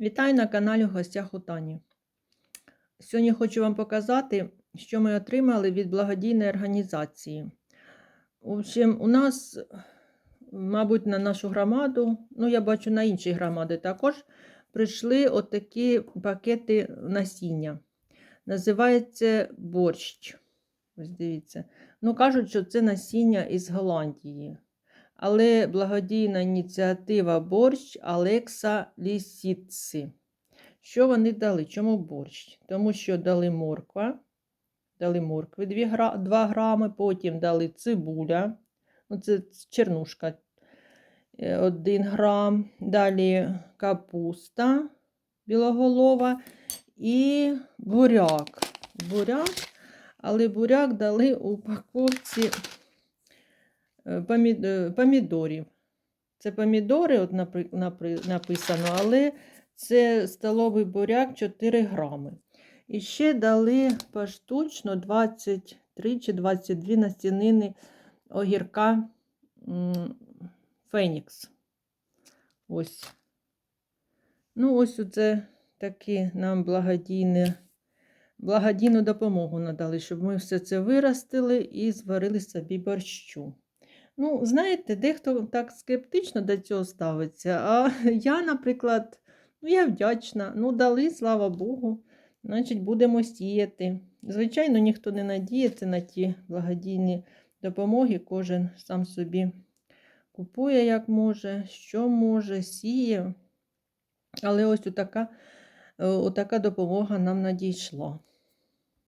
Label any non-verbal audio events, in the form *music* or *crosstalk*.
Вітаю на каналі в гостях у Тані. Сьогодні хочу вам показати, що ми отримали від благодійної організації. В общем, у нас, мабуть, на нашу громаду, ну, я бачу на інші громади також, прийшли отакі пакети насіння. Називається борщ. Ось дивіться. Ну, кажуть, що це насіння із Голландії. Але благодійна ініціатива борщ Алекса Лісіци. Що вони дали? Чому борщ? Тому що дали морква, дали моркви 2, 2 грами, потім дали цибуля, ну це чернушка 1 грам, далі капуста білоголова і буряк. Буряк, але буряк дали у упаковці е, е, помідорів. Це помідори, от написано, але це столовий буряк 4 грами. І ще дали поштучно 23 чи 22 настінини огірка Фенікс. Ось. Ну, ось оце такі нам благодійні, благодійну допомогу надали, щоб ми все це виростили і зварили собі борщу. Ну, знаєте, дехто так скептично до цього ставиться. А *laughs* я, наприклад, ну, я вдячна. Ну, дали, слава Богу. Значить, будемо сіяти. Звичайно, ніхто не надіється на ті благодійні допомоги. Кожен сам собі купує, як може, що може, сіє. Але ось отака, е, отака допомога нам надійшла.